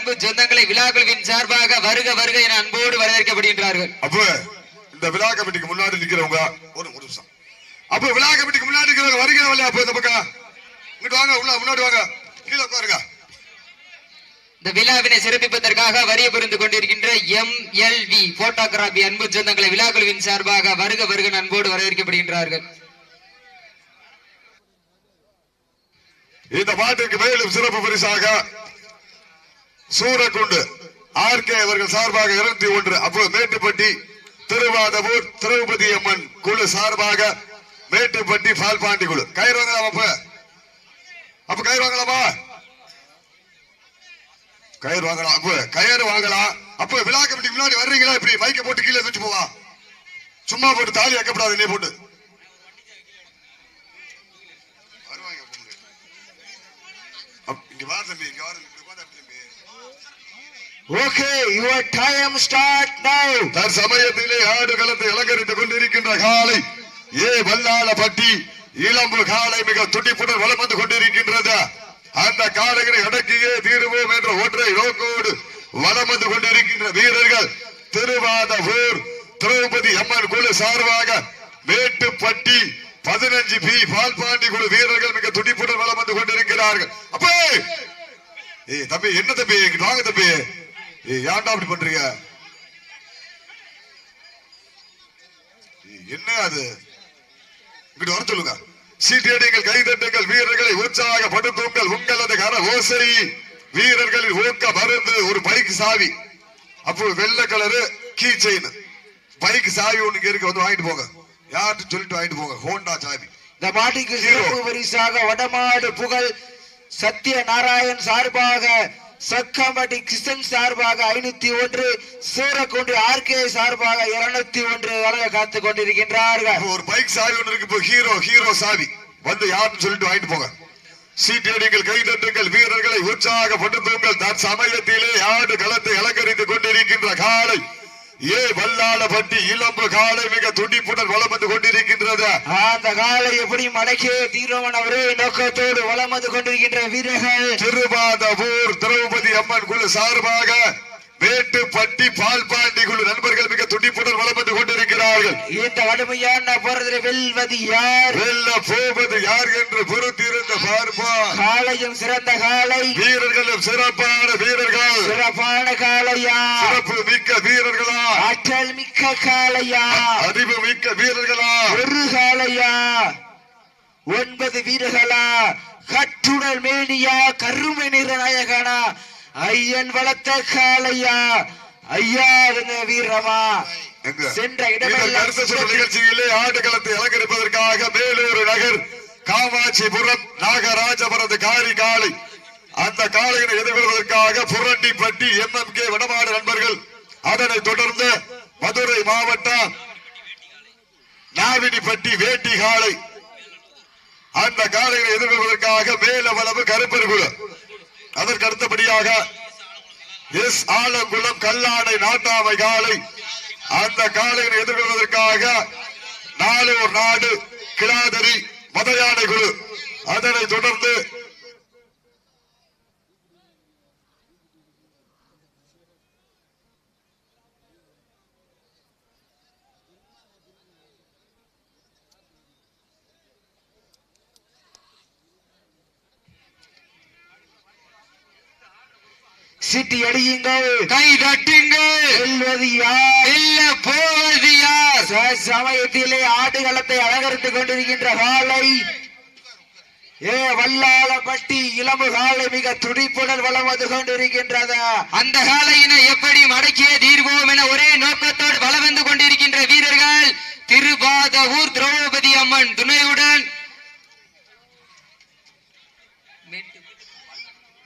அன்பு சொந்தங்களை விழாக்குழுவின் சார்பாக வருக வருக என அன்போடு வரவேற்கப்படுகின்றார்கள். அப்ப இந்த விழா கமிட்டிக்கு முன்னாடி நிக்கிறவங்க ஒரு ஒரு நிமிஷம். அப்ப விழா கமிட்டிக்கு முன்னாடி நிக்கிறவங்க வருகிறவங்க அப்ப இந்த பக்கம். இங்கிட்டு வாங்க உள்ள முன்னாடி வாங்க. கீழே உட்காருங்க. இந்த விழாவினை சிறப்பிப்பதற்காக வரிய புரிந்து கொண்டிருக்கின்ற எம் எல் வி போட்டோகிராபி அன்பு சொந்தங்களை விழாக்குழுவின் சார்பாக வருக வருக அன்போடு வரவேற்கப்படுகின்றார்கள். இந்த பாட்டிற்கு மேலும் சிறப்பு பரிசாக சூரக்குண்டு. ஆர்கே அவர்கள் சார்பாக இருபத்தி ஒன்று அப்போ மேட்டுப்பட்டி திருவாதவூர் திரௌபதி அம்மன் குழு சார்பாக மேட்டுப்பட்டி பால்பாண்டி குழு. கயிறு வாங்கலாம் அப்ப? அப்ப கயிறு வாங்கலாமா? கயிறு வாங்கலாம். அப்ப கயிறு வாங்கலாம். அப்ப விழா கமிட்டி முன்னாடி வர்றீங்களா? இப்படி மைக்க போட்டு கீழே தூச்சு போவா. சும்மா போட்டு தாலி வைக்கப்படாது நீ போட்டு. வருவாங்க இங்க வா தம்பி இங்க வா okay your time start now. தற்சமயத்திலே ஆடு களத்தை அலங்கரித்துக் கொண்டிருக்கின்ற காலை ஏ வல்லாளப்பட்டி இளம்பு காலை மிக துடிப்புடன் வளம் வந்து கொண்டிருக்கின்றது. அந்த காளைகளை அடக்கியே தீருவோம் என்ற ஒற்றை நோக்கோடு வளம் வந்து கொண்டிருக்கின்ற வீரர்கள் திருவாதூர் திரௌபதி அம்மன் குழு சார்பாக மேட்டுப்பட்டி பதினஞ்சு பி பால்பாண்டி குழு வீரர்கள் மிக துடிப்புடன் வளம் வந்து கொண்டிருக்கிறார்கள். அப்பே! ஏய் தம்பி என்ன தம்பி? வாங்க தம்பி. ஏன்டா அப்படி பண்றீங்க? என்ன அது? இங்கிட்டு வர சொல்லுங்க. சீட்டியடிங்கள் கைதட்டுங்கள் வீரர்களை உற்சாகப்படுத்துங்கள். உங்களது கர ஓசை வீரர்களின் ஊக்க மருந்து ஒரு பைக் சாவி. அப்போ வெள்ளை கலரு கீ செயின் பைக் சாவி ஒண்ணு இருக்கு வந்து வாங்கிட்டு போங்க. யார்கிட்ட சொல்லிட்டு வாங்கிட்டு போங்க? ஹோண்டா சாவி. இந்த மாட்டிற்கு சிறப்பு பரிசாக வடமாடு புகழ் சத்ய நாராயண் சார்பாக சக்காம்பட்டி கிருஷ்ணன் சார்பாக ஐநூத்தி ஒன்று சூரக்குண்டு ஆர்கே சார்பாக இருநூத்தி ஒன்று வழங்க காத்துக் கொண்டிருக்கின்றார்கள். ஒரு பைக் சாவி ஒன்று இருக்கு இப்போ ஹீரோ ஹீரோ சாவி. வந்து யாருன்னு சொல்லிட்டு வாங்கிட்டு போங்க. சீட்டடிகள் கைதட்டுங்கள் வீரர்களை உற்சாகப்படுத்துங்கள். தற்சமயத்திலே ஆடு களத்தை அலங்கரித்துக் கொண்டிருக்கின்ற காலை. ஏ வல்லாளப்பட்டி இளம்பு காலை மிக துடிப்புடன் வலம் வந்து கொண்டிருக்கின்றது. அந்த காலை எப்படி மடக்கே தீரோவன் அவரே நோக்கத்தோடு வலம் வந்து கொண்டிருக்கின்ற வீரர்கள். திருவாதூர் திரௌபதி அம்மன் குழு சார்பாக மேட்டுப்பட்டி பால்பாண்டி குழு நண்பர்கள் மிக துடிப்புடன் வலம் வந்து கொண்டிருக்கிறார்கள். இந்த வலிமையான போறதில் வெல்வது யார்? வெல்ல போவது யார் என்று பொறுத்திருந்த பார்ப்பா. காலையும் சிறந்த காலை வீரர்களும் சிறப்பான வீரர்கள். சிறப்பான காளையா? சிறப்பு மிக்க வீரர்களா? ஆற்றல் மிக்க காளையா? அறிவு மிக்க வீரர்களா? ஒரு காளையா? ஒன்பது வீரர்களா? கட்டுடல் மேனியா கருமை நிற நாயகனா ஐயன் வளர்த்த காளையா? ஐயா இருந்த வீரமா? சென்ற இடமெல்லாம் நிகழ்ச்சியிலே ஆடுகளத்தை அலங்கரிப்பதற்காக மேலூர் நகர் காமாட்சிபுரம் நாகராஜபுரத்து காரி காளை. அந்த காளையினை எதிர்கொள்வதற்காக புரண்டிப்பட்டி எம் எம் கே வடமாடு நண்பர்கள் அதனைத் தொடர்ந்து மதுரை மாவட்டம் நாவினிப்பட்டி வேட்டி காளை. அந்த காளையினை எதிர்கொள்வதற்காக மேலவளவு கருப்பர் குழு அதற்கு அடுத்தபடியாக எஸ் ஆலங்குளம் கல்லாடை நாட்டாமை காளை. அந்த காலையை எதிர்கொள்வதற்காக நாலூர் நாடு கிளாதரி மதயானை குழு. அதனைத் தொடர்ந்து சிட்டி அடியுங்கள். கை தட்டுங்கள். வெல்வது யார்? இல்ல போவது யார்? சமயத்திலே ஆடுகளத்தை அலங்கரித்துக் கொண்டிருக்கின்ற காலை ஏ வல்லாளப்பட்டி இளம்பு காலை மிக துடிப்புடன் வலம் வந்து கொண்டிருக்கின்றது? அந்த காலையினை எப்படி மடக்கியே தீர்வோம் என ஒரே நோக்கத்தோடு வலம் வந்து கொண்டிருக்கின்ற வீரர்கள் திருபாதவூர் திரௌபதி அம்மன் துணையுடன்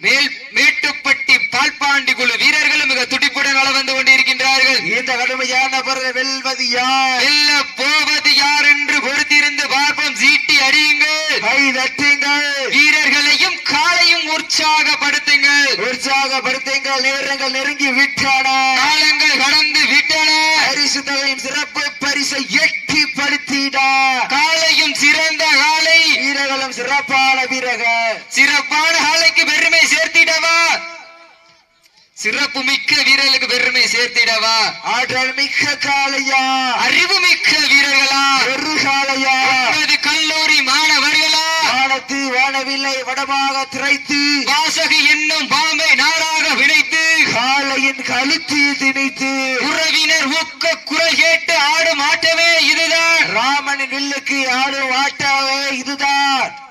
மேல் மேட்டுப்பட்டி பால்பாண்டி குழு வீரர்களும் மிக துடிப்புடன் வலம் வந்து கொண்டிருக்கின்றார்கள். இந்த கடுமையான பொருளை வெல்வது யார்? வெல்ல போவது யார் என்று பொறுத்திருந்து பார்ப்போம். சீட்டி அடியுங்கள். கை தட்டுங்கள். வீரர்களையும் காலையும் உற்சாகப்படுத்துங்கள். உற்சாகப்படுத்துங்கள். நேரங்கள் நெருங்கி விட்டன. காலங்கள் கடந்து விட்டன. பரிசு தொகையின் சிறப்பு பரிசை எட்டி படுத்திட காலையும் சிறந்த காலை வீரர்களும் சிறப்பான வீரர்கள். சிறப்பான காலைக்கு பெருமை சேர்த்திடவா? சிறப்பு மிக்க வீரர்களுக்கு பெருமை சேர்த்திடவா? ஆற்றல் மிக்க காளையா அறிவு மிக்க வீரர்களா ஒன்பது கல்லூரி மாணவர்களா? வானத்து வானவில்லை வடமாக திரைத்து. வாசகி என்னும் பாம்பை நாராக வினைத்து காளையின் கழுத்து திணித்து. உறவினர் ஊக்க குரல் கேட்டு ஆடும் ஆட்டமே இதுதான். ராமனின் வில்லுக்கு ஆடும் ஆட்டாவே இதுதான்.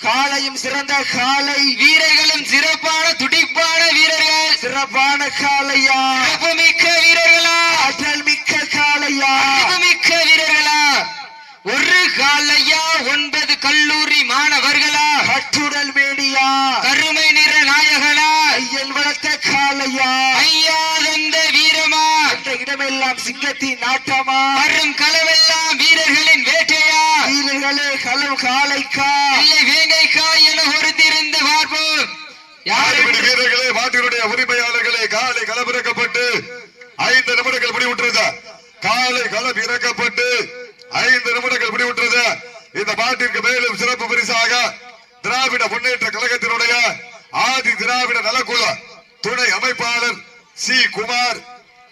காளையும் சிறந்த காளை வீரர்களும் சிறப்பான துடிப்பான வீரர்கள். சிறப்பான சிறப்பு மிக்க வீரர்களா? ஆற்றல் மிக்க அறிவு மிக்க வீரர்களா? ஒரு காலையா ஒன்பது கல்லூரி மாணவர்களா? கட்டுடல் மேடியா கருமை நிற நாயகனா? ஐயன் வளர்த்த காளையா? ஐயா தந்த வீரமா? அந்த இடமெல்லாம் சிங்கத்தின் நாட்டமா வரும் களவெல்லாம் வீரர்களின் வேட்டையா வீரர்களே களம் காளைக்கா இல்லை வேங்கைக்கா என ஒருத்திருந்து பார்ப்போம். யார் ஆடுபிடி வீரர்களே மாட்டினுடைய உரிமையாளர்களே காலை களமிறக்கப்பட்டு ஐந்து நிமிடங்கள் முடிவுற்றது. காலை களம் இறக்கப்பட்டு ஐந்து நிமிடங்கள் முடிவுற்றது. இந்த மாட்டிற்கு மேலும் சிறப்பு பரிசாக திராவிட முன்னேற்ற கழகத்தினுடைய ஆதி திராவிட நலக்குழ துணை அமைப்பாளர் சி. குமார்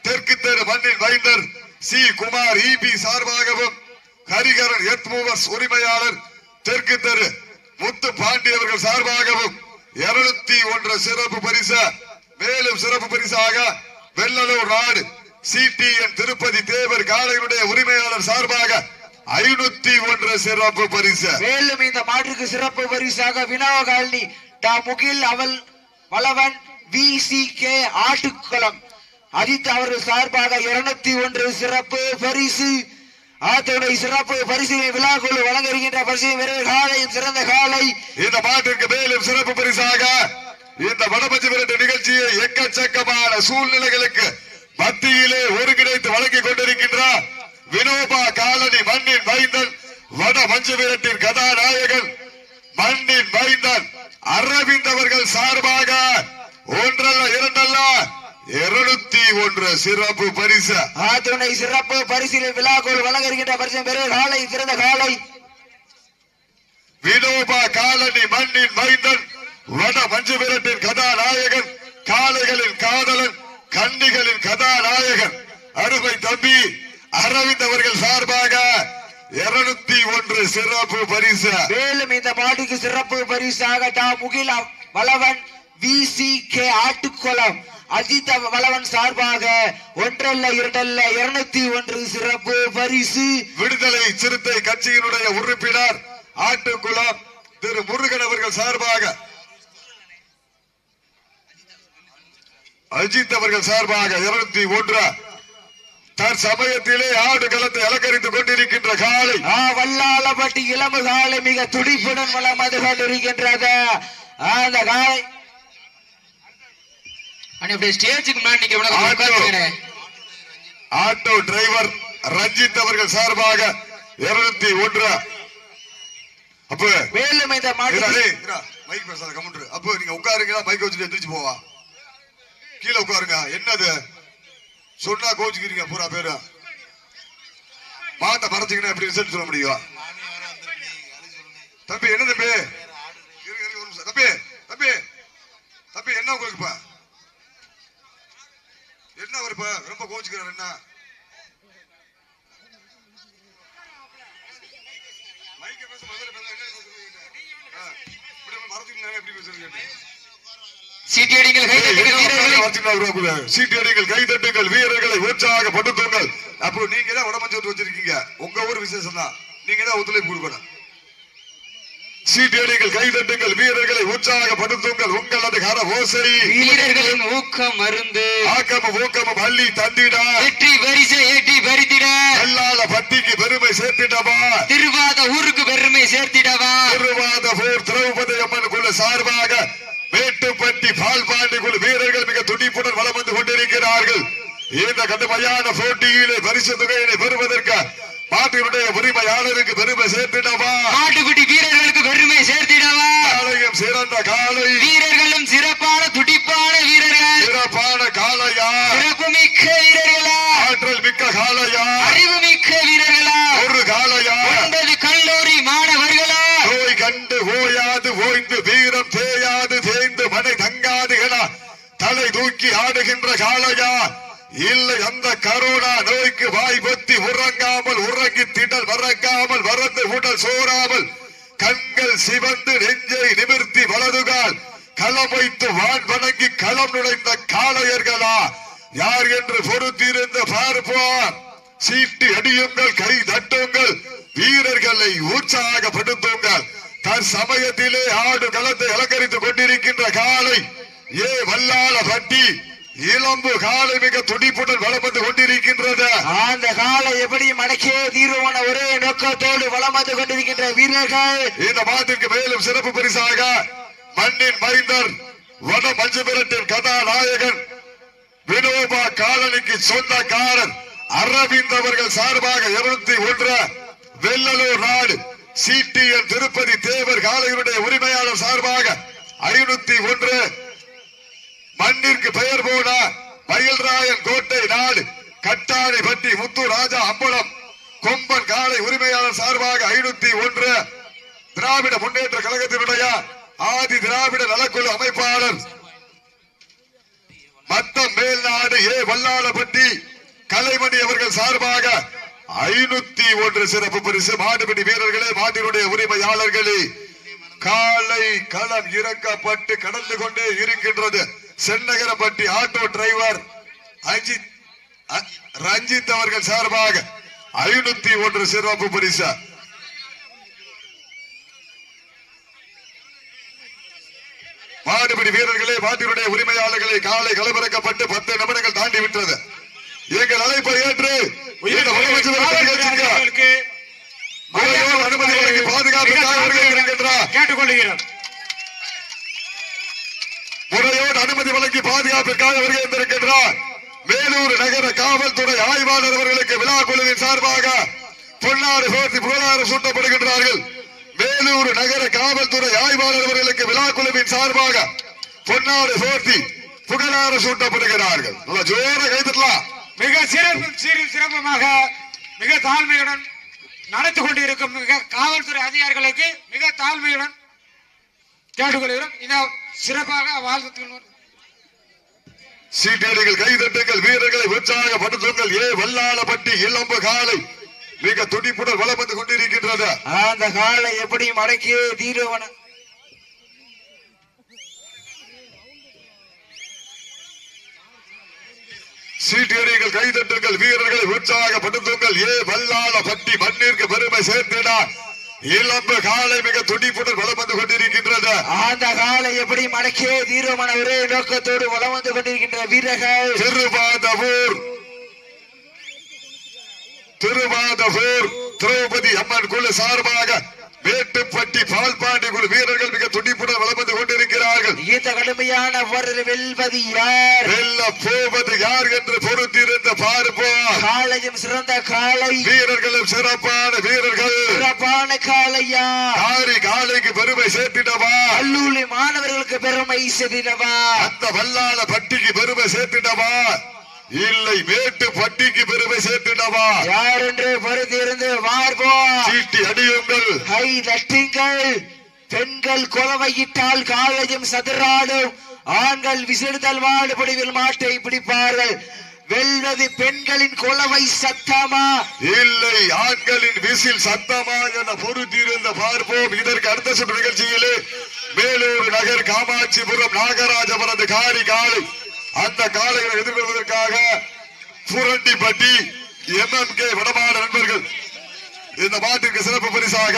தெற்கு தெரு மண்ணின் வைந்தர் சி. குமார் இபி சார்பாகவும் ஹரிகரன் எத்மூவஸ் மூவர்ஸ் உரிமையாளர் தெற்கு தெரு முத்து பாண்டி அவர்கள் சார்பாகவும் இருநூத்தி ஒன்று சிறப்பு பரிசு மேலும் சிறப்பு பரிசாக வெள்ளலூர் நாடு சிடிஎன் திருப்பதி தேவர் காலையினுடைய உரிமையாளர் சார்பாக ஐநூத்தி ஒன்று சிறப்பு பரிசு. மேலும் இந்த மாற்றுக்கு சிறப்பு பரிசாக வினாவகாலினி டா முகில் அவள் Valavan V C K Attukulam. Ajith அவர்கள் சார்பாக இருநூத்தி ஒன்று சிறப்பு பரிசு. ஆத்தோடைய சிறப்பு பரிசினை விழாக்குழு வழங்க இருக்கின்ற பரிசு வீரர் காலையும் சிறந்த காலை. இந்த மாட்டிற்கு மேலும் சிறப்பு பரிசாக இந்த வடமஞ்சு விரட்டு நிகழ்ச்சியை எக்கச்சக்கமான சூழ்நிலைகளுக்கு மத்தியிலே ஒருங்கிணைத்து வழங்கிக் கொண்டிருக்கின்ற வினோபா காலனி மண்ணின் மைந்தன் வட மஞ்சு விரட்டின் கதாநாயகன் மண்ணின் மைந்தன் அரவிந்த் அவர்கள் சார்பாக ஒன்றல்ல இரண்டல்ல இருநூத்தி ஒன்று சிறப்பு பரிசு. ஆத்துணை சிறப்பு பரிசினை விழாக்குழு வழங்க இருக்கின்ற பரிசு வீரர் காலை சிறந்த காலை. வினோபா காலனி மண்ணின் மைந்தன் வட மஞ்சு விரட்டின் கதாநாயகன் காளைகளின் காதலன் கன்னிகளின் கதாநாயகன். அருமை தம்பி அரவிந்த் அவர்கள் சார்பாக இருநூத்தி ஒன்று சிறப்பு பரிசு. மேலும் இந்த மாட்டுக்கு சிறப்பு பரிசாக டா முகில் அவ்- Valavan V C K Attukulam. Ajith Valavan சார்பாக ஒன்றல்ல இரண்டல்ல இருநூத்தி ஒன்று சிறப்பு பரிசு. விடுதலை சிறுத்தை கட்சியினுடைய உறுப்பினர் ஆட்டுக்குளம் திரு முருகன் அவர்கள் சார்பாக. அஜித் அவர்கள் சார்பாக இருநூத்தி ஒன்று. தற்சமயத்திலே ஆடு களத்தை அலங்கரித்துக் கொண்டிருக்கின்ற காலை வல்லாளப்பட்டி இளமு காலை மிக துடிப்புடன் வளம் வந்து கொண்டிருக்கின்றது அந்த காலை அப்படியே ஸ்டேஜுக்கு முன்னாடி நிக்க ஆட்டோ. டிரைவர் ரஞ்சித் அவர்கள் சார்பாக இருநூத்தி ஒன்று. அப்ப மேலும் இந்த மைக் பேசாத கம்முன்று அப்போ நீங்க உட்காருங்க மைக் வச்சுட்டு எந்திரிச்சு போவா. கீழே உட்காருங்க. என்னது? சொன்னா கோச்சுக்கிறீங்க பூரா பேரு. மாட்டை மறைச்சிங்கன்னா எப்படி ரிசல்ட் சொல்ல முடியும்? தம்பி என்ன தம்பி. தம்பி தம்பி தம்பி என்ன உங்களுக்கு என்ன இப்ப ரொம்ப கோச்சுக்கிறார் என்ன? மைக்க பேச இப்படி மறைச்சிங்கன்னா எப்படி வீரர்களை. சீட்டியடிகள் கைதட்டுங்கள் வீரர்களை உற்சாகப்படுத்துங்கள். அப்புறம் நீங்க தான் உடம்பு வச்சிருக்கீங்க. உங்க ஊர் விசேஷம் தான் நீங்க தான் ஒத்துழைப்பு கொடுக்கணும். சீட்டியடிகள் கைதட்டுங்கள் வீரர்களை உற்சாகப்படுத்துங்கள். உங்களது கர ஓசை. வீரர்களின் ஊக்கம் மருந்து ஆக்கமும் ஊக்கமும் அள்ளி தந்திட. வெற்றி வரிசை ஏற்றி பறித்திட கல்லால பட்டிக்கு பெருமை சேர்த்திடவா. திருவாத ஊருக்கு பெருமை சேர்த்திடவா. திருவாத போர் திரௌபதி அம்மன் குழு சார்பாக மேட்டுப்பட்டி பால்பாண்டி குழு வீரர்கள் மிக துடிப்புடன் வலம் வந்து கொண்டிருக்கிறார்கள். இந்த கடுமையான போட்டியிலே பரிசு தொகையினை பெறுவதற்கு நாட்டினுடைய உரிமையாளருக்கு பெருமை சேர்த்திடவா. மாட்டுக்குட்டி வீரர்களுக்கு பெருமை சேர்த்திடவா? காலையும் சிறந்த காலை வீரர்களும் சிறப்பான துடிப்பான வீரர்கள். சிறப்பான காளையா? சிறப்பு மிக்க வீரர்களா? ஆற்றல் மிக்க காளையா? அறிவு மிக்க வீரர்களா? ஒரு காளையா? ஒன்பது கல்லூரி மாணவர்களா? நோய் கண்டு ஓயாது ஓய்ந்து வீரம் தேயாது தேய்ந்து மனை தங்காது என தலை தூக்கி ஆடுகின்ற காளையா? இல்லை அந்த கரோனா நோய்க்கு வாய் பொத்தி உறங்காமல் உறங்கி திடல் மறக்காமல் வரந்து உடல் சோறாமல் கண்கள் சிவந்து நெஞ்சை நிமிர்த்தி வலதுகால் களம் வைத்து வான் வணங்கி களம் நுழைந்த காளையர்களா? யார் என்று பொறுத்திருந்த பார்ப்போம் சீட்டு அடியுங்கள் கை தட்டுங்கள் வீரர்களை உற்சாகப்படுத்துங்கள். தற்சமயத்திலே ஆடு களத்தை அலங்கரித்துக் கொண்டிருக்கின்ற காலை ஏ வல்லாள பட்டி இளம்பு காலை மிக துடிப்புடன் வளம் வந்து எப்படி மடக்கியே தீர்வான ஒரே நோக்கத்தோடு வலம் வந்து கொண்டிருக்கின்ற வீரர்கள்? இந்த மாட்டிற்கு மேலும் சிறப்பு பரிசாக மண்ணின் மைந்தர் வட மஞ்சு கதாநாயகன் வினோபா காலனிக்கு சொந்தக்காரர் அரவிந்த் அவர்கள் சார்பாக இருநூத்தி ஒன்று வெள்ளலூர் நாடு சிடிஎன் திருப்பதி தேவர் காலையினுடைய உரிமையாளர் சார்பாக ஐநூத்தி ஒன்று மண்ணிற்கு பெயர் போன மயில்ராயன் கோட்டை நாடு கட்டாணி பட்டி முத்து ராஜா அம்பலம். கொம்பன் காலை உரிமையாளர் சார்பாக ஐநூத்தி ஒன்று. திராவிட முன்னேற்ற கழகத்தினுடைய ஆதி திராவிட நலக்குழு அமைப்பாளர். மத்தம் மேல்நாடு ஏ வல்லாளப்பட்டி கலைமணி அவர்கள் சார்பாக ஐநூத்தி ஒன்று சிறப்பு பரிசு மாடுபிடி வீரர்களே மாட்டினுடைய உரிமையாளர்களே. காலை களம் இறக்கப்பட்டு கடந்து கொண்டே இருக்கின்றது. சென்னகரப்பட்டி ஆட்டோ டிரைவர் அஜித் ரஞ்சித் அவர்கள் சார்பாக ஐநூத்தி ஒன்று சிறப்பு பரிசு. மாடுபிடி வீரர்களே மாட்டினுடைய உரிமையாளர்களே காலை களமிறக்கப்பட்டு பத்து நிமிடங்கள் தாண்டி விட்டது. எங்கள் அழைப்பை ஏற்று அனுமதி வழங்கி இருக்கின்றார் கேட்டுக்கொள்கிறோம். முறையோடு அனுமதி வழங்கி பாதுகாப்பிற்காக வருகை இருந்திருக்கின்றார் மேலூர் நகர காவல்துறை ஆய்வாளர் அவர்களுக்கு விழா குழுவின் சார்பாக பொன்னாறு சோர்த்தி புகழாறு சூட்டப்படுகின்றார்கள். மேலூர் நகர காவல்துறை ஆய்வாளர் அவர்களுக்கு விழா குழுவின் சார்பாக பொன்னாறு சோர்த்தி புகழாறு சூட்டப்படுகிறார்கள். நல்லா ஜோர கைதட்டலாம் மிக சிறப்பு சிறப்பமாக மிக தாழ்மையுடன் நடத்தி கொண்டிருக்கும் மிக காவல்துறை அதிகாரிகளுக்கு மிக தாழ்மையுடன் கேட்டுக்கொள்கிறோம். இதை சிறப்பாக வாழ்த்து சீட்டடிகள் கைதட்டுங்கள் வீரர்களை உற்சாகப்படுத்துங்கள். ஏ வல்லாளப்பட்டி இளம்பு காலை மிக துடிப்புடன் வலம் வந்து கொண்டிருக்கின்றது. அந்த காலை எப்படி மடக்கியே தீர்வான? சீட்டடிகள் கைதட்டுங்கள் வீரர்களை உற்சாகப்படுத்துங்கள். ஏ வல்லாள பட்டி மண்ணிற்கு பெருமை சேர்த்திடா. இளம்பு காலை மிக துடிப்புடன் வலம் வந்து கொண்டிருக்கின்றது. அந்த காலை எப்படி மடக்கியே தீர்வான ஒரே நோக்கத்தோடு வலம் வந்து கொண்டிருக்கின்ற வீரர்கள். திருவாதவூர். திருவாதவூர் திரௌபதி அம்மன் குழு சார்பாக மேட்டுப்பட்டி பால்பாண்டி குழு வீரர்கள் மிக துடிப்புடன் வலம் வந்து கொண்டிருக்கிறார்கள் இந்த கடுமையான ஒரு வெல்வது யார்? வெல்ல போவது யார் என்று பொறுத்திருந்த பார்ப்போம். காலையும் சிறந்த காலை வீரர்களும் சிறப்பான வீரர்கள். சிறப்பான காலையா காரி காலைக்கு பெருமை சேர்த்திடவா? கல்லூரி மாணவர்களுக்கு பெருமை செதினவா அந்த வல்லாள பட்டிக்கு பெருமை சேர்த்திடவா? இல்லை மேட்டு பட்டிக்கு பெருமை சேர்த்திடவா? யார் என்று பொறுத்திருந்து பார்ப்போம். சீட்டி அடியுங்கள் கை தட்டுங்கள். பெண்கள் குலவையிட்டால் காலையும் சதுராடும். ஆண்கள் விசிறுதல் வாடுபடிவில் மாட்டை பிடிப்பார்கள். வெல்வது பெண்களின் குலவை சத்தமா? இல்லை ஆண்களின் விசில் சத்தமா என பொறுத்திருந்த பார்ப்போம். இதற்கு அடுத்த சுற்று நிகழ்ச்சியிலே மேலூர் நகர் காமாட்சிபுரம் நாகராஜபுரம் காரி காலை அந்த காலைகளை எதிர்கொள்வதற்காக புரண்டிப்பட்டி எம்எம்கே வடமாட நண்பர்கள். இந்த மாட்டிற்கு சிறப்பு பரிசாக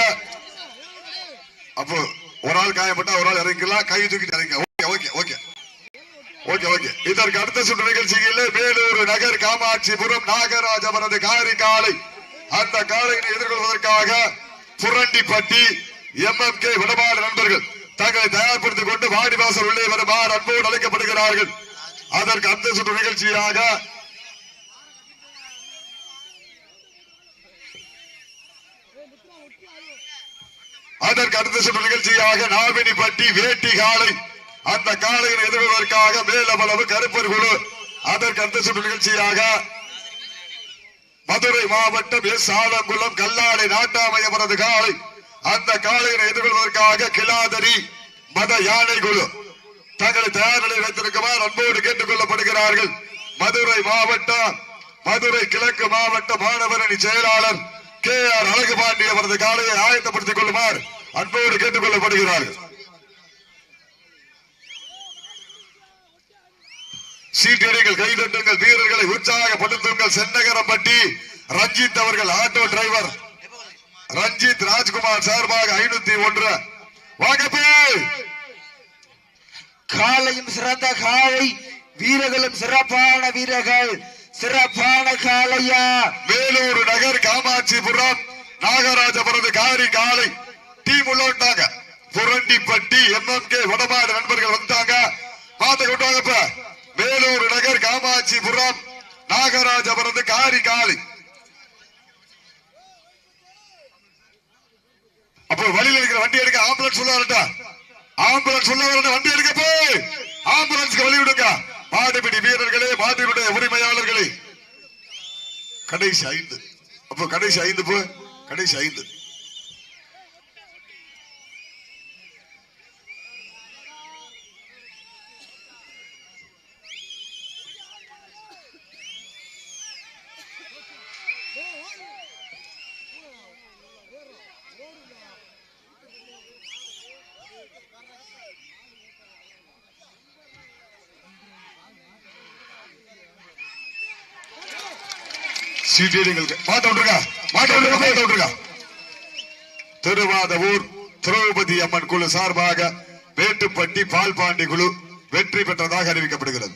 அப்போ ஒரு ஆள் காயப்பட்டா ஒரு ஆள் இறங்கிக்கலாம் கை தூக்கிட்டு இறங்க. Okay okay okay. Okay okay. இதற்கு அடுத்த சுற்று நிகழ்ச்சியில் வேலூர் நகர் காமாட்சிபுரம் நாகராஜபுரது காரி காலை அந்த காலையினை எதிர்கொள்வதற்காக புரண்டிப்பட்டி எம்எம்கே விடமாடு நண்பர்கள் தங்களை தயார்படுத்திக் கொண்டு வாடிவாசல் உள்ளே வருமாறு அன்போடு அழைக்கப்படுகிறார்கள். அதற்கு அந்த சுற்று நிகழ்ச்சியாக அதற்கு அடுத்த சுற்று நிகழ்ச்சியாக நாவினிப்பட்டி வேட்டி காலை அந்த காலையை எதிர்வதற்காக மேலவளவு கருப்பர் குழு. அதற்கு அடுத்த சுற்று நிகழ்ச்சியாக மதுரை மாவட்டம் எஸ். ஆலங்குளம் கல்லாடை நாட்டாமையவரது காலை அந்த காலையை எதிர்கொள்வதற்காக கிலாதரி மத யானை குழு. தங்களை தயார் நிலையில் வைத்திருக்குமாறு அன்போடு கேட்டுக் கொள்ளப்படுகிறார்கள். மதுரை மாவட்டம் மதுரை கிழக்கு மாவட்ட மாணவரணி செயலாளர் கே. ஆர். அழகுபாண்டி அவரது காலையை ஆயத்தப்படுத்திக் கொள்ளுமாறு அன்போடு கேட்டுக் கொள்ளப்படுகிறார்கள் சீட்டடிகள் கைதட்டுங்கள் வீரர்களை உற்சாகப்படுத்துங்கள். சென்னகரம்பட்டி ரஞ்சித் அவர்கள் ஆட்டோ டிரைவர். ரஞ்சித் ராஜ்குமார் சார்பாக ஐநூத்தி ஒன்று. வாங்கப்பே! காலையும் சிறந்த காலை வீரர்களும் சிறப்பான வீரர்கள். சிறப்பான காளையா வேலூர் நகர் காமாட்சிபுரம் நாகராஜபுரது காரி காலை. டீம் உள்ளோட்டாங்க புரண்டிப்பட்டி எம்எம்கே வடமாடு நண்பர்கள் வந்தாங்க. பார்த்து கொண்டு வேலூர் நகர் காமாட்சிபுரம் நாகராஜபுரத்து காரி காளி அப்போ வழியில் இருக்கிற வண்டி எடுக்க ஆம்புலன்ஸ் உள்ள வரட்டா? ஆம்புலன்ஸ் உள்ள வரட்ட வண்டி எடுக்க போய். ஆம்புலன்ஸ்க்கு வழி விடுங்க. மாடுபிடி வீரர்களே மாடுபிடி உரிமையாளர்களே. கடைசி ஐந்து. அப்போ கடைசி ஐந்து போ. கடைசி ஐந்து. சீட்டியடிங்களுக்கு மாட்ட விட்டுருங்க. மாட்ட விட்டுருங்க மாட்ட விட்டுருங்க. திருவாதவூர் திரௌபதி அம்மன் குழு சார்பாக வேட்டுப்பட்டி பால்பாண்டி குழு வெற்றி பெற்றதாக அறிவிக்கப்படுகிறது.